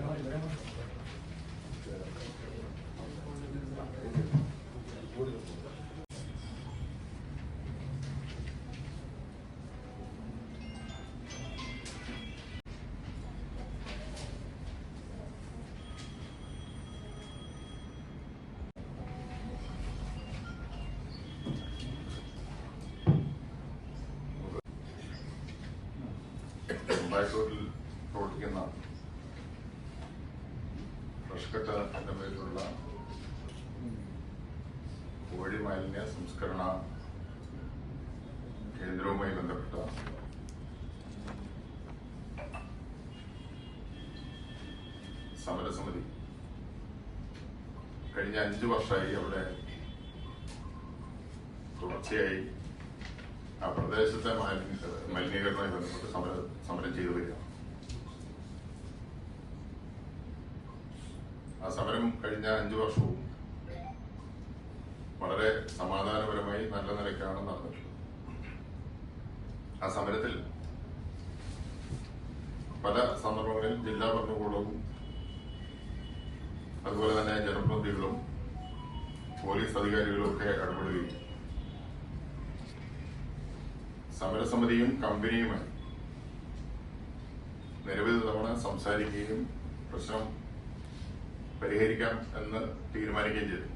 何? ഫ്രഷ്കട്ട് എന്ന പേരിലുള്ള കോഴി മാലിന്യ സംസ്കരണ കേന്ദ്രവുമായി ബന്ധപ്പെട്ട സമരസമിതി. കഴിഞ്ഞ അഞ്ചു വർഷമായി അവിടെ തുടർച്ചയായി ആ പ്രദേശത്തെ മാലിന്യ മലിനീകരണവുമായി ബന്ധപ്പെട്ട് സമരം സമരം ചെയ്തു വരിക ആ സമരം കഴിഞ്ഞ അഞ്ചു വർഷവും വളരെ സമാധാനപരമായി നല്ല നിലയ്ക്കാണ് നടന്നിട്ടുള്ളത്. ആ സമരത്തിൽ പല സന്ദർഭങ്ങളിൽ ജില്ലാ ഭരണകൂടവും അതുപോലെ തന്നെ ജനപ്രതിനിധികളും പോലീസ് അധികാരികളും ഒക്കെ ഇടപെടുകയും സമരസമിതിയും കമ്പനിയുമായി നിരവധി തവണ സംസാരിക്കുകയും പ്രശ്നം പരിഹരിക്കാം എന്ന് തീരുമാനിക്കുകയും ചെയ്തു.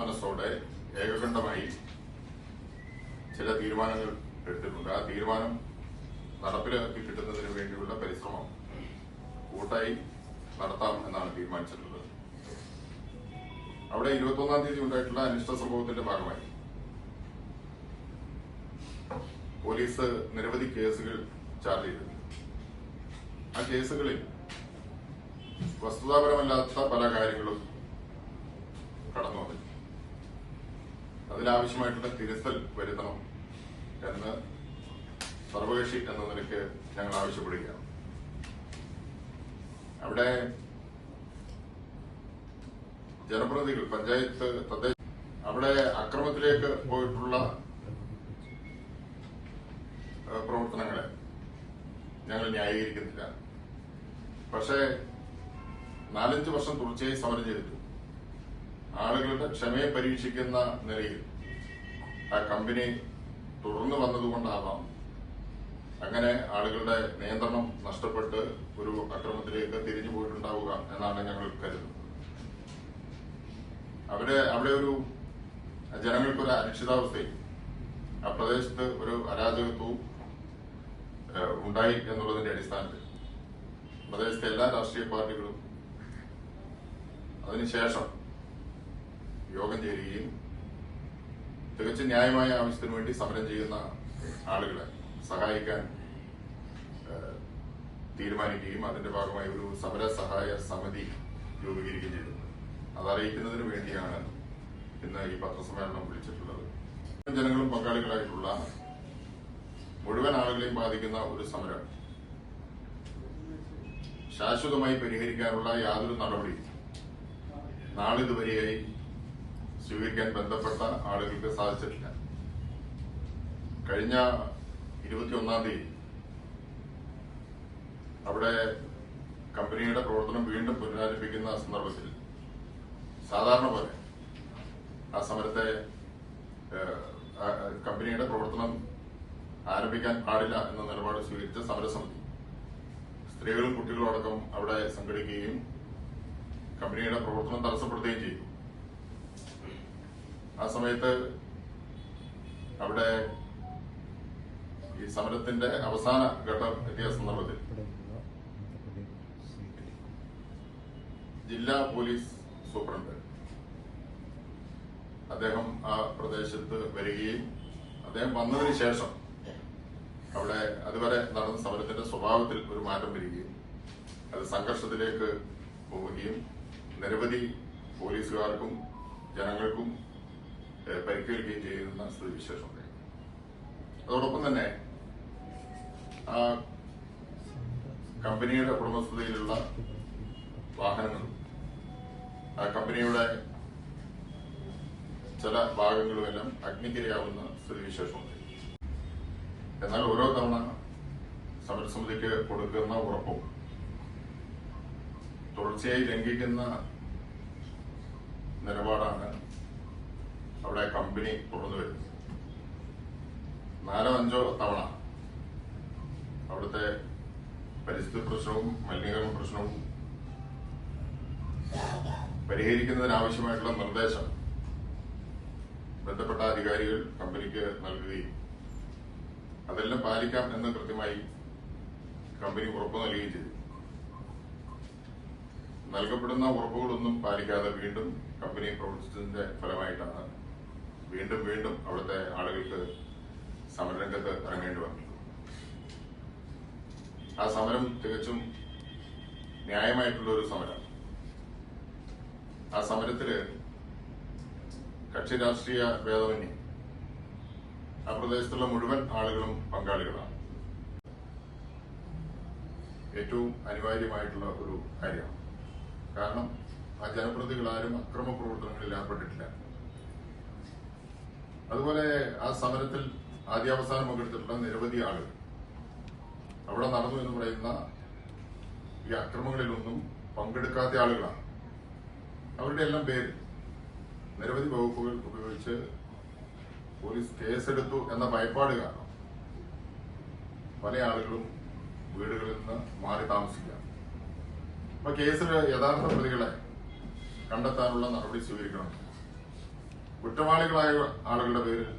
മനസ്സോടെ ഏകകണ്ഠമായി ചില തീരുമാനങ്ങൾ എടുത്തിട്ടുണ്ട്. ആ തീരുമാനം നടപ്പിലാക്കി കിട്ടുന്നതിന് വേണ്ടിയുള്ള പരിശ്രമം കൂട്ടായി നടത്താം എന്നാണ് തീരുമാനിച്ചിട്ടുള്ളത്. അവിടെ ഇരുപത്തൊന്നാം തീയതി ഉണ്ടായിട്ടുള്ള അനിഷ്ട സംഭവത്തിന്റെ ഭാഗമായി പോലീസ് നിരവധി കേസുകൾ ചാർജ് ചെയ്തിട്ടുണ്ട്. ആ കേസുകളിൽ വസ്തുതാപരമല്ലാത്ത പല കാര്യങ്ങളും കടന്നു വന്നു അതിലാവശ്യമായിട്ടുള്ള തിരുത്തൽ വരുത്തണം എന്ന് സർവകക്ഷി എന്ന നിലയ്ക്ക് ഞങ്ങൾ ആവശ്യപ്പെടുകയാണ്. അവിടെ ജനപ്രതിനിധികൾ പഞ്ചായത്ത് തദ്ദേശ അവിടെ അക്രമത്തിലേക്ക് പോയിട്ടുള്ള പ്രവർത്തനങ്ങളെ ഞങ്ങൾ ന്യായീകരിക്കുന്നില്ല. പക്ഷേ നാലഞ്ച് വർഷം തുടർച്ചയായി സമരം ചെയ്തിട്ടു. ആളുകളുടെ ക്ഷമയെ പരീക്ഷിക്കുന്ന നിലയിൽ ആ കമ്പനി തുടർന്ന് വന്നതുകൊണ്ടാവാം അങ്ങനെ ആളുകളുടെ നിയന്ത്രണം നഷ്ടപ്പെട്ട് ഒരു അക്രമത്തിലേക്ക് തിരിഞ്ഞു പോയിട്ടുണ്ടാവുക എന്നാണ് ഞങ്ങൾ കരുതുന്നത്. അവിടെ അവിടെ ഒരു ജനങ്ങൾക്കൊരു അനിശ്ചിതാവസ്ഥയും ആ പ്രദേശത്ത് ഒരു അരാജകത്വവും ഉണ്ടായി എന്നുള്ളതിന്റെ അടിസ്ഥാനത്തിൽ. പ്രദേശത്തെ എല്ലാ രാഷ്ട്രീയ പാർട്ടികളും അതിനുശേഷം യോഗം ചേരുകയും തികച്ചും ന്യായമായ ആവശ്യത്തിന് വേണ്ടി സമരം ചെയ്യുന്ന ആളുകളെ സഹായിക്കാൻ തീരുമാനിക്കുകയും അതിന്റെ ഭാഗമായി ഒരു സമര സഹായ സമിതി രൂപീകരിക്കുകയും ചെയ്തിട്ടുണ്ട് അതറിയിക്കുന്നതിന് വേണ്ടിയാണ് ഇന്ന് ഈ പത്രസമ്മേളനം വിളിച്ചിട്ടുള്ളത്. ജനങ്ങളും പങ്കാളികളായിട്ടുള്ള മുഴുവൻ ആളുകളെയും ബാധിക്കുന്ന ഒരു സമരം. ശാശ്വതമായി പരിഹരിക്കാനുള്ള യാതൊരു നടപടിയും നാളിതുവരെയായി സ്വീകരിക്കാൻ ബന്ധപ്പെട്ട ആളുകൾക്ക് സാധിച്ചിട്ടില്ല. കഴിഞ്ഞ ഇരുപത്തിയൊന്നാം തീയതി അവിടെ കമ്പനിയുടെ പ്രവർത്തനം വീണ്ടും പുനരാരംഭിക്കുന്ന സന്ദർഭത്തിൽ സാധാരണ പോലെ ആ സമരത്തെ കമ്പനിയുടെ പ്രവർത്തനം ആരംഭിക്കാൻ പാടില്ല എന്ന നിലപാട് സ്വീകരിച്ച സമരസമിതി സ്ത്രീകളും കുട്ടികളോടക്കം അവിടെ സംഘടിക്കുകയും കമ്പനിയുടെ പ്രവർത്തനം തടസ്സപ്പെടുത്തുകയും ചെയ്തു. ആ സമയത്ത് അവിടെ ഈ സമരത്തിന്റെ അവസാന ഘട്ടം എത്തിയ സന്ദർഭത്തിൽ ജില്ലാ പോലീസ് സൂപ്രണ്ട് അദ്ദേഹം ആ പ്രദേശത്ത് വരികയും അദ്ദേഹം വന്നതിന് ശേഷം അവിടെ അതുവരെ നടന്ന സമരത്തിന്റെ സ്വഭാവത്തിൽ ഒരു മാറ്റം വരികയും അത് സംഘർഷത്തിലേക്ക് പോവുകയും നിരവധി പോലീസുകാർക്കും ജനങ്ങൾക്കും പരിക്കേൽക്കുകയും ചെയ്യുന്ന സ്ഥിതിവിശേഷമുണ്ട് അതോടൊപ്പം തന്നെ ആ കമ്പനിയുടെ ഉടമസ്ഥതയിലുള്ള വാഹനങ്ങളും ആ കമ്പനിയുടെ ചില ഭാഗങ്ങളുമെല്ലാം അഗ്നിക്കിരയാവുന്ന സ്ഥിതിവിശേഷമുണ്ട് എന്നാൽ ഓരോ തവണ സമരസമിതിക്ക് കൊടുക്കുന്ന ഉറപ്പും തുടർച്ചയായി ലംഘിക്കുന്ന നിലപാടാണ് അവിടെ കമ്പനി തുടർന്നു വരുന്നത്. നാലോ അഞ്ചോ തവണ അവിടുത്തെ പരിസ്ഥിതി പ്രശ്നവും മലിനീകരണ പ്രശ്നവും പരിഹരിക്കുന്നതിനാവശ്യമായിട്ടുള്ള നിർദ്ദേശം ബന്ധപ്പെട്ട അധികാരികൾ കമ്പനിക്ക് നൽകുകയും അതെല്ലാം പാലിക്കാം എന്ന് കൃത്യമായി കമ്പനി ഉറപ്പ് നൽകുകയും ചെയ്തു. നൽകപ്പെടുന്ന ഉറപ്പുകളൊന്നും പാലിക്കാതെ വീണ്ടും കമ്പനി പ്രവർത്തിച്ചതിന്റെ ഫലമായിട്ടാണ് വീണ്ടും വീണ്ടും അവിടുത്തെ ആളുകൾക്ക് സമരരംഗത്ത് ഇറങ്ങേണ്ടി വന്നു ആ സമരം തികച്ചും ന്യായമായിട്ടുള്ള ഒരു സമരം. ആ സമരത്തിൽ കക്ഷി രാഷ്ട്രീയ ഭേദമന്യേ ആ പ്രദേശത്തുള്ള മുഴുവൻ ആളുകളും പങ്കാളികളാണ്. ഏറ്റവും അനിവാര്യമായിട്ടുള്ള ഒരു കാര്യമാണ്. കാരണം ആ ജനപ്രതികളാരും അക്രമ പ്രവർത്തനങ്ങളിൽ ഏർപ്പെട്ടിട്ടില്ല. അതുപോലെ ആ സമരത്തിൽ ആദ്യാവസാനം പങ്കെടുത്തിട്ടുള്ള നിരവധി ആളുകൾ അവിടെ നടന്നു എന്ന് പറയുന്ന ഈ അക്രമങ്ങളിലൊന്നും പങ്കെടുക്കാത്ത ആളുകളാണ്. അവരുടെ എല്ലാം പേര് നിരവധി വകുപ്പുകൾ ഉപയോഗിച്ച് പോലീസ് കേസെടുത്തു എന്ന ഭയപ്പാട് കാരണം പല ആളുകളും വീടുകളിൽ നിന്ന് മാറി താമസിക്കുക. അപ്പൊ കേസിൽ യഥാർത്ഥ പ്രതികളെ കണ്ടെത്താനുള്ള നടപടി സ്വീകരിക്കണം. കുറ്റവാളികളായ ആളുകളുടെ പേരിൽ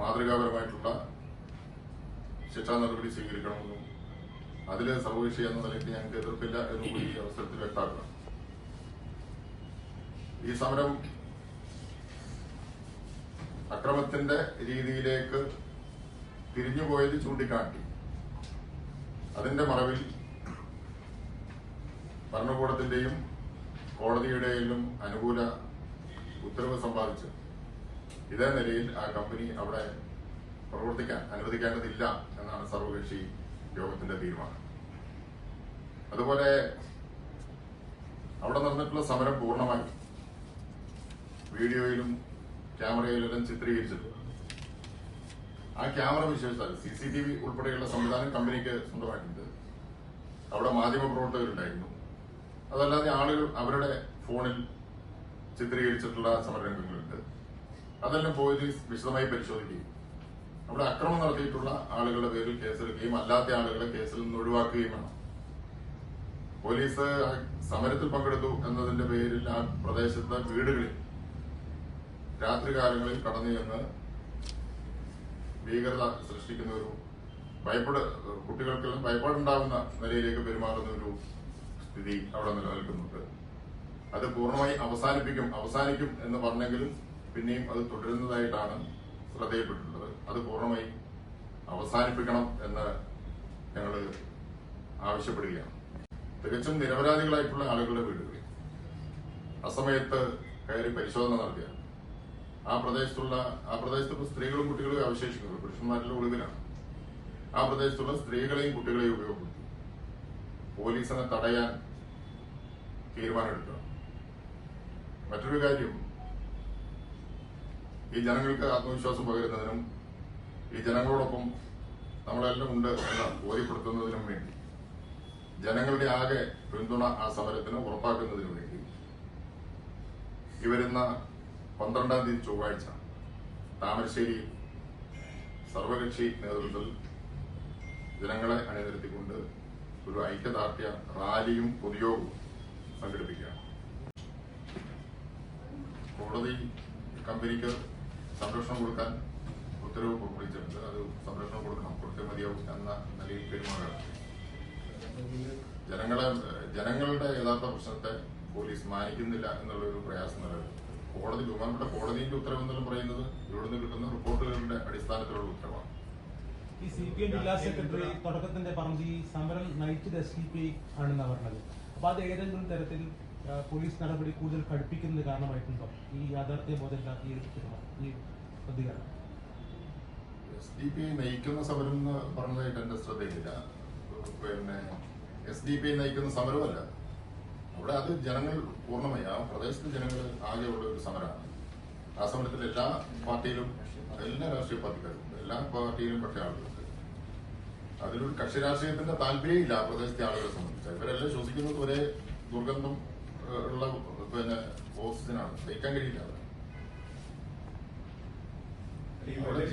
മാതൃകാപരമായിട്ടുള്ള ശിക്ഷാ നടപടി സ്വീകരിക്കണമെന്നും അതിൽ സർവകക്ഷി എന്ന നിലയ്ക്ക് ഞങ്ങൾക്ക് എതിർപ്പില്ല എന്ന് കൂടി ഈ അവസരത്തിൽ വ്യക്തമാക്കണം ഈ സമരം അക്രമത്തിന്റെ രീതിയിലേക്ക് തിരിഞ്ഞുപോയത് ചൂണ്ടിക്കാട്ടി. അതിന്റെ മറവിൽ ഭരണകൂടത്തിന്റെയും കോടതിയുടെയും അനുകൂല ഉത്തരവ് സമ്പാദിച്ച് ഇതേ നിലയിൽ ആ കമ്പനി അവിടെ പ്രവർത്തിക്കാൻ അനുവദിക്കേണ്ടതില്ല എന്നാണ് സർവകക്ഷി യോഗത്തിന്റെ തീരുമാനം. അതുപോലെ അവിടെ നടന്നിട്ടുള്ള സമരം പൂർണമായി. വീഡിയോയിലും ക്യാമറയിലെല്ലാം ചിത്രീകരിച്ചിട്ടുണ്ട്. ആ ക്യാമറ വിശേഷിച്ചാൽ സി സി ടി വി ഉൾപ്പെടെയുള്ള സംവിധാനം കമ്പനിക്ക് സ്വന്തമായിട്ടുണ്ട്. അവിടെ മാധ്യമ പ്രവർത്തകരുണ്ടായിരുന്നു അതല്ലാതെ ആളുകൾ അവരുടെ ഫോണിൽ ചിത്രീകരിച്ചിട്ടുള്ള സമരരംഗങ്ങളുണ്ട്. അതെല്ലാം പോലീസ് വിശദമായി പരിശോധിക്കുകയും അവിടെ അക്രമം നടത്തിയിട്ടുള്ള ആളുകളുടെ പേരിൽ കേസെടുക്കുകയും അല്ലാത്ത ആളുകളെ കേസിൽ നിന്ന് ഒഴിവാക്കുകയും വേണം. പോലീസ് സമരത്തിൽ പങ്കെടുത്തു എന്നതിന്റെ പേരിൽ ആ പ്രദേശത്തെ വീടുകളിൽ രാത്രികാലങ്ങളിൽ കടന്നു ചെന്ന് ഭീകരത സൃഷ്ടിക്കുന്ന ഒരു ഭയപ്പെട് കുട്ടികൾക്കെല്ലാം ഭയപ്പാടുണ്ടാകുന്ന നിലയിലേക്ക് പെരുമാറുന്ന ഒരു സ്ഥിതി അവിടെ നിലനിൽക്കുന്നുണ്ട് അത് പൂർണമായി അവസാനിപ്പിക്കും അവസാനിക്കും എന്ന് പറഞ്ഞെങ്കിലും പിന്നെയും അത് തുടരുന്നതായിട്ടാണ് ശ്രദ്ധയിൽപ്പെട്ടിട്ടുള്ളത്. അത് പൂർണമായി അവസാനിപ്പിക്കണം എന്ന് ഞങ്ങൾ ആവശ്യപ്പെടുകയാണ്. തികച്ചും നിരപരാധികളായിട്ടുള്ള ആളുകളുടെ വീടുകളിൽ അസമയത്ത് കയറി പരിശോധന നടത്തിയ ആ പ്രദേശത്തുള്ള ആ പ്രദേശത്തുള്ള സ്ത്രീകളും കുട്ടികളും അവശേഷിക്കുന്നത്. പുരുഷന്മാരുടെ ഒളിവിലാണ്. ആ പ്രദേശത്തുള്ള സ്ത്രീകളെയും കുട്ടികളെയും ഉപയോഗപ്പെടുത്തി. പോലീസിനെ തടയാൻ തീരുമാനമെടുക്കുക മറ്റൊരു കാര്യം ഈ ജനങ്ങൾക്ക് ആത്മവിശ്വാസം പകരുന്നതിനും ഈ ജനങ്ങളോടൊപ്പം നമ്മളെല്ലാം ഉണ്ട് എന്ന് ബോധ്യപ്പെടുത്തുന്നതിനും വേണ്ടി ജനങ്ങളുടെ ആകെ പിന്തുണ ആ സമരത്തിന് ഉറപ്പാക്കുന്നതിനു വേണ്ടി ഈ വരുന്ന പന്ത്രണ്ടാം തീയതി ചൊവ്വാഴ്ച താമരശ്ശേരി സർവകക്ഷി നേതൃത്വത്തിൽ ജനങ്ങളെ അണിനിരത്തിക്കൊണ്ട് ഒരു ഐക്യദാർഢ്യ റാലിയും പൊതുയോഗവും സംഘടിപ്പിക്കുകയാണ് കോടതി കമ്പനിക്ക് സംരക്ഷണം കൊടുക്കാൻ ഉത്തരവ് പുറപ്പെടുവിച്ചിട്ടുണ്ട് അത് സംരക്ഷണം കൊടുക്കണം. കൊടുത്തേ മതിയാവും എന്ന നിലയിൽ പെരുമാറുകയാണ് ജനങ്ങളെ ജനങ്ങളുടെ യഥാർത്ഥ പ്രശ്നത്തെ പോലീസ് മാനിക്കുന്നില്ല എന്നുള്ളൊരു പ്രയാസം നിലവിൽ കോടതി ബഹുമാനപ്പെട്ട കോടതിയുടെ ഉത്തരവ് എന്നെല്ലാം പറയുന്നത് ഇവിടുന്ന് കിട്ടുന്ന റിപ്പോർട്ടുകളുടെ അടിസ്ഥാനത്തിലുള്ള ഉത്തരവാണ്. ഈ സി പി എം ജില്ലാ സെക്രട്ടറി തുടക്കത്തിന്റെ പറഞ്ഞത് ഈ സമരം നയിച്ചത് എസ് ഡി പി ആണെന്നാണ് പറഞ്ഞത്. അപ്പൊ അത് ഏതെങ്കിലും തരത്തിൽ പോലീസ് നടപടി കൂടുതൽ കടുപ്പിക്കുന്നത് കാരണമായിട്ടുണ്ടോ? ഈ യാഥാർത്ഥ്യ ബോധമില്ലാത്ത ഈ ഈ പ്രതികരണം. എസ് ഡി പി നയിക്കുന്ന സമരം എന്ന് പറഞ്ഞതായിട്ട് എന്റെ ശ്രദ്ധയില്ല പിന്നെ എസ് ഡി പി നയിക്കുന്ന സമരമല്ല. അവിടെ അത് ജനങ്ങൾ പൂർണമായി ആ പ്രദേശത്തെ ജനങ്ങൾ ആകെയുള്ള ഒരു സമരമാണ്. ആ സമരത്തിൽ എല്ലാ പാർട്ടിയിലും എല്ലാ രാഷ്ട്രീയ പാർട്ടിക്കാരും എല്ലാ പാർട്ടിയിലും പക്ഷേ ആളുകളുണ്ട് അതിലൊരു കക്ഷി രാഷ്ട്രീയത്തിന്റെ താല്പര്യം ഇല്ല ആ പ്രദേശത്തെ ആളുകളെ സംബന്ധിച്ച്. ഇവരെല്ലാം ശ്വസിക്കുന്നത് ഒരേ ദുർഗന്ധം ഉള്ള പിന്നെ ഓക്സിജനാണ്. സഹിക്കാൻ കഴിയില്ല അവിടെ.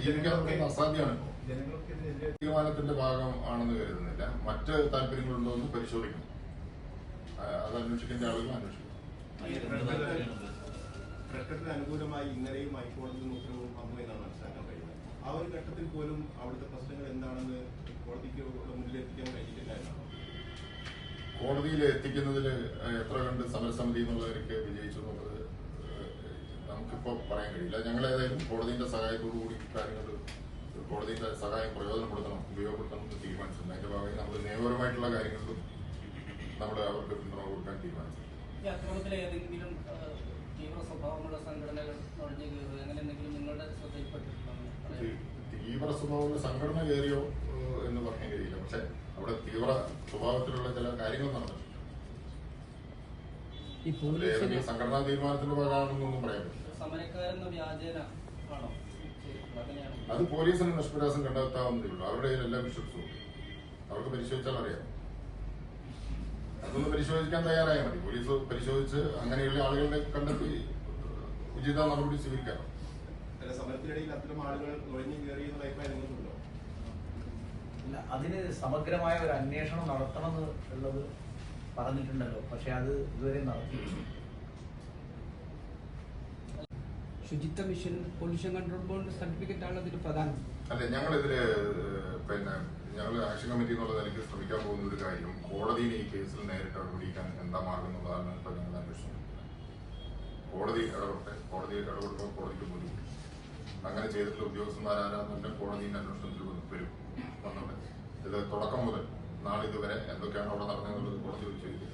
ജീവിക്കാൻ അസാധ്യമാണ് തീരുമാനത്തിന്റെ ഭാഗം ആണെന്ന് കരുതുന്നില്ല. മറ്റ് താല്പര്യങ്ങളുണ്ടോ എന്ന് പരിശോധിക്കണം. അത് അന്വേഷിക്കേണ്ട ആളുകൾ പ്രശ്നത്തിന് അനുകൂലമായി ഇന്നലെയും ഹൈക്കോടതി നോക്കുന്നു ഉത്തരവും വന്നു എന്നാണ് മനസ്സിലാക്കാൻ ആ ഒരു ഘട്ടത്തിൽ പോലും അവിടുത്തെ പ്രശ്നങ്ങൾ എന്താണെന്ന് കോടതിക്ക് മുന്നിൽ എത്തിക്കാൻ കഴിഞ്ഞിട്ടില്ല എന്നാണ്? കോടതിയിൽ എത്തിക്കുന്നതിൽ എത്ര കണ്ട് സമരസമിതി എന്നുള്ളവർക്ക് വിജയിച്ചു എന്നുള്ളത് നമുക്കിപ്പോൾ നമുക്കിപ്പോ പറയാൻ കഴിയില്ല. ഞങ്ങൾ ഏതായാലും കോടതിയുടെ സഹായത്തോടു കൂടി കാര്യങ്ങൾ കോടതിയുടെ സഹായം പ്രയോജനപ്പെടുത്തണം ഉപയോഗപ്പെടുത്തണം എന്ന് തീരുമാനിച്ചിട്ടുണ്ട്. അതിന്റെ ഭാഗമായി നമ്മൾ നിയമപരമായിട്ടുള്ള കാര്യങ്ങളിലും നമ്മൾ അവർക്ക് പിന്തുണ കൊടുക്കാൻ തീരുമാനിച്ചു തീവ്ര സ്വഭാവമുള്ള സംഘടനകൾ നുഴഞ്ഞു കയറുക അങ്ങനെ എന്തെങ്കിലും നിങ്ങളുടെ ശ്രദ്ധയിൽപ്പെട്ടിട്ടുണ്ടോ തീവ്ര സ്വഭാവമുള്ള സംഘടന കയറിയോ എന്ന് പറയാൻ കഴിയില്ല. പക്ഷെ അവിടെ തീവ്ര സ്വഭാവത്തിലുള്ള ചില കാര്യങ്ങൾ നടന്നിട്ടുണ്ട്. സംഘടനാ തീരുമാനത്തിന്റെ ഭാഗമാണെന്നൊന്നും പറയാൻ പറ്റില്ല. അത് പോലീസിന് നിഷ്പ്രയാസം കണ്ടെത്താവുന്നതേ ഉള്ളൂ. അവരുടെ കയ്യിൽ എല്ലാം വിശ്വസിച്ചു. അവർക്ക് പരിശോധിച്ചാൽ അറിയാം. അതൊന്ന് പരിശോധിക്കാൻ തയ്യാറായാൽ മതി പോലീസ് പരിശോധിച്ച് അങ്ങനെയുള്ള ആളുകളെ കണ്ടെത്തി ഉചിത നടപടി സ്വീകരിക്കണം അല്ല സമരത്തിനിടയിൽ അത്തരം ആളുകൾ നുഴഞ്ഞു ഇല്ല, അതിന് സമഗ്രമായ ഒരു അന്വേഷണം നടത്തണമെന്ന് ഉള്ളത് പറഞ്ഞിട്ടുണ്ടല്ലോ. പക്ഷെ അത് ഇതുവരെ നടത്തിയിട്ടില്ല. ശുചിത്വ mission pollution control board certificate ആണ് അതിന് പ്രധാനം. അല്ല ഞങ്ങളിതിൽ പിന്നെ ഞങ്ങൾ ആക്ഷൻ കമ്മിറ്റി എന്നുള്ള നിലയ്ക്ക് ശ്രമിക്കാൻ പോകുന്ന ഒരു കാര്യം കോടതിയിൽ ഈ കേസിൽ നേരിട്ട് ഇടപെടിക്കാൻ എന്താ മാർഗം എന്നുള്ളതാണ് ഇപ്പൊ ഞങ്ങൾ അന്വേഷിക്കുന്നത്. കോടതി ഇടപെട്ടെ കോടതി ഇടപെടുമ്പോൾ കോടതിക്ക് ബുദ്ധിമുട്ട് അങ്ങനെ ചെയ്തിട്ടുള്ള ഉദ്യോഗസ്ഥന്മാരാരാന്നുണ്ടെ കോടതിയുടെ അന്വേഷണത്തിൽ വരും- വന്നോട്ടെ ഇത് തുടക്കം മുതൽ നാളിതുവരെ എന്തൊക്കെയാണ് അവിടെ നടന്നതെന്നുള്ളത് കോടതി ചോദിക്കും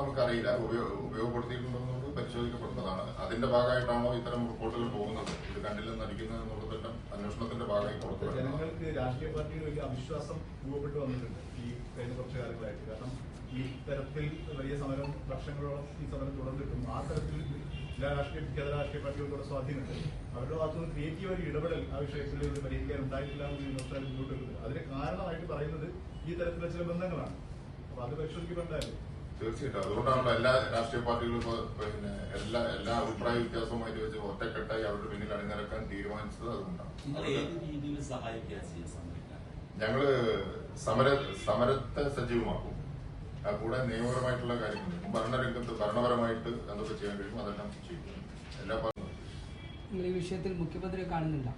നമുക്കറിയില്ല. ഉപയോഗ ഉപയോഗപ്പെടുത്തിയിട്ടുണ്ടോ എന്നുള്ളത് പരിശോധിക്കപ്പെടുന്നതാണ്. അതിന്റെ ഭാഗമായിട്ടാണോ ഇത്തരം റിപ്പോർട്ടുകൾ പോകുന്നത്? ഇത് കണ്ടില്ലെന്ന് നടിക്കുന്നത് എന്നുള്ളതെല്ലാം അന്വേഷണത്തിന്റെ ഭാഗമായി കൊടുത്തു ജനങ്ങൾക്ക് രാഷ്ട്രീയ പാർട്ടിയിൽ വലിയ അവിശ്വാസം രൂപപ്പെട്ടു വന്നിട്ടുണ്ട്. കഴിഞ്ഞ കുറച്ച് കാലങ്ങളായിട്ട് കാരണം ഈ തരത്തിൽ വലിയ സമരം വർഷങ്ങളോളം ഈ സമരം തുടർന്നിട്ടും ആ തരത്തിൽ എല്ലാ രാഷ്ട്രീയ കേന്ദ്ര രാഷ്ട്രീയ പാർട്ടികളുടെ സ്വാധീനമുണ്ട്. അവരുടെ ഭാഗത്തുനിന്ന് ക്രിയേറ്റീവ് ഒരു ഇടപെടൽ ആ വിഷയത്തിൽ ഇത് പരിഹരിക്കാൻ ഉണ്ടായിട്ടില്ല എന്ന് വിമർശനം മുന്നോട്ട് വരുന്നത് അതിന് കാരണമായിട്ട് പറയുന്നത് ഈ തരത്തിലുള്ള ചില ബന്ധങ്ങളാണ്. അപ്പൊ അത് പരിശോധിക്കപ്പെട്ടാലും തീർച്ചയായിട്ടും. അതുകൊണ്ടാണല്ലോ എല്ലാ രാഷ്ട്രീയ പാർട്ടികളും ഇപ്പൊ പിന്നെ എല്ലാ എല്ലാ അഭിപ്രായ വ്യത്യാസവുമായിട്ട് വെച്ച് ഒറ്റക്കെട്ടായി അവരുടെ പിന്നിൽ അണിനിരക്കാൻ തീരുമാനിച്ചത് അതുകൊണ്ടാണ്. ഞങ്ങൾ സമര സമരത്തെ സജീവമാക്കും. ആ കൂടെ നിയമപരമായിട്ടുള്ള കാര്യങ്ങൾ ഭരണരംഗത്ത് ഭരണപരമായിട്ട് എന്തൊക്കെ ചെയ്യാൻ കഴിയും അതെല്ലാം ചെയ്യും. എല്ലാ നിങ്ങൾ ഈ വിഷയത്തിൽ മുഖ്യമന്ത്രി കാണുന്നില്ല.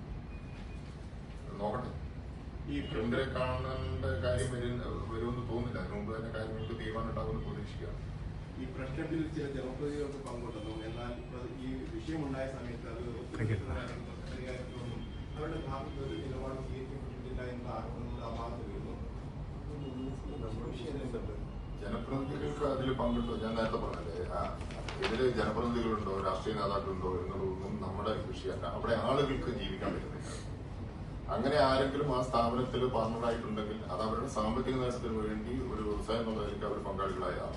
നോക്കട്ടെ. ഈ പ്രിന്ററെ കാണേണ്ട കാര്യം വരും വരുമെന്ന് തോന്നുന്നില്ല. അതിനു മുമ്പ് തന്നെ കാര്യങ്ങൾക്ക് തീരുമാനം ഉണ്ടാവുമെന്ന് പ്രതീക്ഷിക്കാം. ഈ പ്രശ്നത്തിൽ ചില ജനപ്രതിനിധികൾക്ക് പങ്കുണ്ടെന്നും എന്നാൽ ഈ വിഷയമുണ്ടായ സമയത്ത് അത് അവരുടെ ഭാഗത്ത് ഒരു നിലപാട് സ്വീകരിക്കപ്പെട്ടിട്ടില്ല എന്ന ആരോപണങ്ങൾ ആ ഭാഗത്ത് ജനപ്രതിനിധികൾക്ക് അതിൽ പങ്കുണ്ടോ ഞാൻ നേരത്തെ പറഞ്ഞല്ലേ ഇതിൽ ജനപ്രതിനിധികളുണ്ടോ രാഷ്ട്രീയ നേതാക്കളുണ്ടോ എന്നുള്ളതൊന്നും നമ്മുടെ വിഷയമല്ല. അവിടെ ആളുകൾക്ക് ജീവിക്കാൻ പറ്റുന്നില്ല. അങ്ങനെ ആരെങ്കിലും ആ സ്ഥാപനത്തിൽ പാർട്ണറായിട്ടുണ്ടെങ്കിൽ അത് അവരുടെ സാമ്പത്തിക നേട്ടത്തിന് വേണ്ടി ഒരു വ്യവസായം എന്നുള്ളതിലേക്ക് അവർ പങ്കാളികളായാം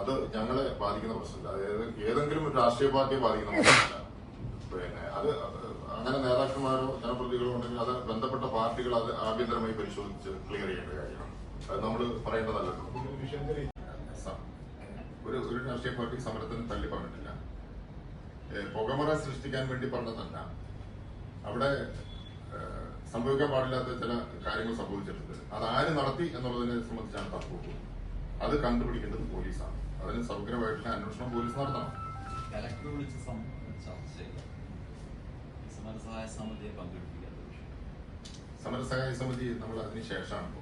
അത് ഞങ്ങളെ ബാധിക്കുന്ന പ്രശ്നമില്ല. അതായത് ഏതെങ്കിലും ഒരു രാഷ്ട്രീയ പാർട്ടിയെ ബാധിക്കുന്ന പ്രശ്നമില്ല. പിന്നെ അത് അങ്ങനെ നേതാക്കന്മാരോ ജനപ്രതിനിധികളോ ഉണ്ടെങ്കിൽ അത് ബന്ധപ്പെട്ട പാർട്ടികൾ അത് ആഭ്യന്തരമായി പരിശോധിച്ച് ക്ലിയർ ചെയ്യേണ്ട കാര്യമാണ്. നമ്മൾ വിഷയത്തിൽ ഒരു ഒരു രാഷ്ട്രീയ പാർട്ടി സമരത്തിന് തള്ളി പറഞ്ഞിട്ടില്ല. പുകമറ സൃഷ്ടിക്കാൻ വേണ്ടി പറഞ്ഞതല്ല. അവിടെ സംഭവിക്കാൻ പാടില്ലാത്ത ചില കാര്യങ്ങൾ സംഭവിച്ചിട്ടുണ്ട്. അത് ആര് നടത്തി എന്നുള്ളതിനെ സംബന്ധിച്ചാണ് തർക്കവും അത് കണ്ടുപിടിക്കേണ്ടത് പോലീസാണ്. അതിന് സമഗ്രമായിട്ടുള്ള അന്വേഷണം പോലീസ് നടത്തണം. കലക്ടർ വിളിച്ച് ചർച്ച ചെയ്യുക. സമരസഹായ സമിതിയെ പങ്കെടുപ്പിക്കാത്ത വിഷയം. സമരസഹായ സമിതി നമ്മൾ അതിന് ശേഷമാണ്.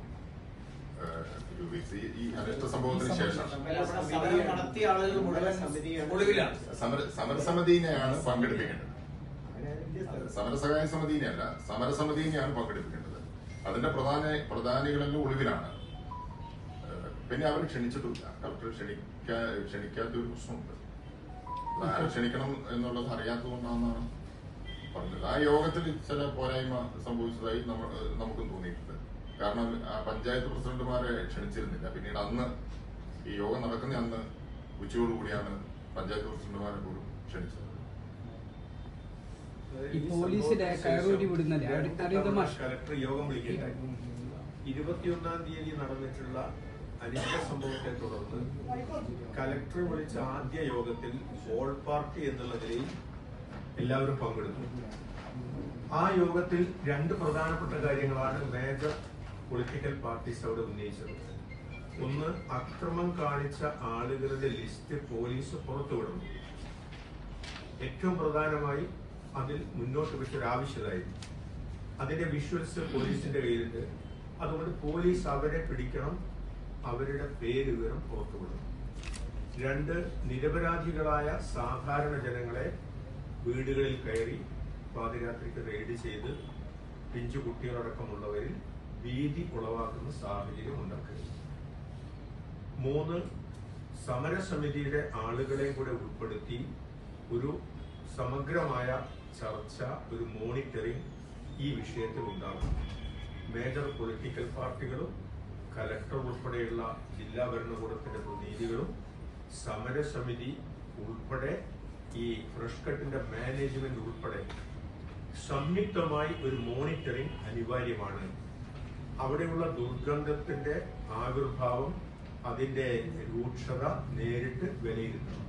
ഈ- ഈ അനിഷ്ട സംഭവത്തിന് ശേഷമാണ് സമരം നടത്തിയ ആളുകൾ മുഴുവൻ ഒളിവിലാണ് സമര സമരസമിതിനെയാണ് പങ്കെടുപ്പിക്കേണ്ടത്. സമരസഹായ സമിതിനെയല്ല സമരസമിതിനെയാണ് പങ്കെടുപ്പിക്കേണ്ടത്. അതിന്റെ പ്രധാന പ്രധാനികളെല്ലാം ഒളിവിലാണ്. പിന്നെ അവർ ക്ഷണിച്ചിട്ടില്ല. കളക്ടർ ക്ഷണിക്കാ ക്ഷണിക്കാത്ത ഒരു പ്രശ്നമുണ്ട് ക്ഷണിക്കണം എന്നുള്ളത് അറിയാത്തതുകൊണ്ടാണെന്നാണ് പറഞ്ഞത്. ആ യോഗത്തിൽ ചില പോരായ്മ സംഭവിച്ചതായി നമുക്കും തോന്നിയിട്ടുണ്ട്. കാരണം ആ പഞ്ചായത്ത് പ്രസിഡന്റുമാരെ ക്ഷണിച്ചിരുന്നില്ല. പിന്നീട് അന്ന് ഈ യോഗം നടക്കുന്ന അന്ന് ഉച്ചയോടുകൂടിയാണ് പഞ്ചായത്ത് പ്രസിഡന്റുമാരെ പോലും ക്ഷണിച്ചത്. യോഗം വിളിക്കട്ടെ ഇരുപത്തിയൊന്നാം തീയതി നടന്നിട്ടുള്ള അനിഷ്ട സംഭവത്തെ തുടർന്ന് കലക്ടർ വിളിച്ച ആദ്യ യോഗത്തിൽ ഓൾ പാർട്ടി എന്നുള്ള നിലയിൽ എല്ലാവരും പങ്കെടുത്തു. ആ യോഗത്തിൽ രണ്ട് പ്രധാനപ്പെട്ട കാര്യങ്ങളാണ് മേജർ പൊളിറ്റിക്കൽ പാർട്ടീസ് അവിടെ ഉന്നയിച്ചത്. ഒന്ന് അക്രമം കാണിച്ച ആളുകളുടെ ലിസ്റ്റ് പോലീസ് പുറത്തുവിടണം ഏറ്റവും പ്രധാനമായി അതിൽ മുന്നോട്ട് വെച്ച ഒരു ആവശ്യമായിരുന്നു അതിന്റെ വിഷ്വൽസ് പോലീസിന്റെ കയ്യിലുണ്ട്. അതുകൊണ്ട് പോലീസ് അവരെ പിടിക്കണം അവരുടെ പേര് വിവരം പുറത്തുവിടണം രണ്ട് നിരപരാധികളായ സാധാരണ ജനങ്ങളെ വീടുകളിൽ കയറി പാതിരാത്രിക്ക് റെയ്ഡ് ചെയ്ത് പിഞ്ചു കുട്ടികളടക്കമുള്ളവരിൽ ഭീതി ഉളവാക്കുന്ന സാഹചര്യം ഉണ്ടാക്കരുത്. മൂന്ന് സമരസമിതിയുടെ ആളുകളെ കൂടെ ഉൾപ്പെടുത്തി ഒരു സമഗ്രമായ ചർച്ച ഒരു മോണിറ്ററിംഗ് ഈ വിഷയത്തിൽ ഉണ്ടാകും മേജർ പൊളിറ്റിക്കൽ പാർട്ടികളും കലക്ടർ ഉൾപ്പെടെയുള്ള ജില്ലാ ഭരണകൂടത്തിന്റെ പ്രതിനിധികളും സമരസമിതി ഉൾപ്പെടെ ഈ ഫ്രഷ് കട്ടിന്റെ മാനേജ്മെന്റ് ഉൾപ്പെടെ സംയുക്തമായി ഒരു മോണിറ്ററിംഗ് അനിവാര്യമാണ്. അവിടെയുള്ള ദുർഗന്ധത്തിന്റെ ആവിർഭാവം അതിന്റെ രൂക്ഷത നേരിട്ട് വിലയിരുത്തണം.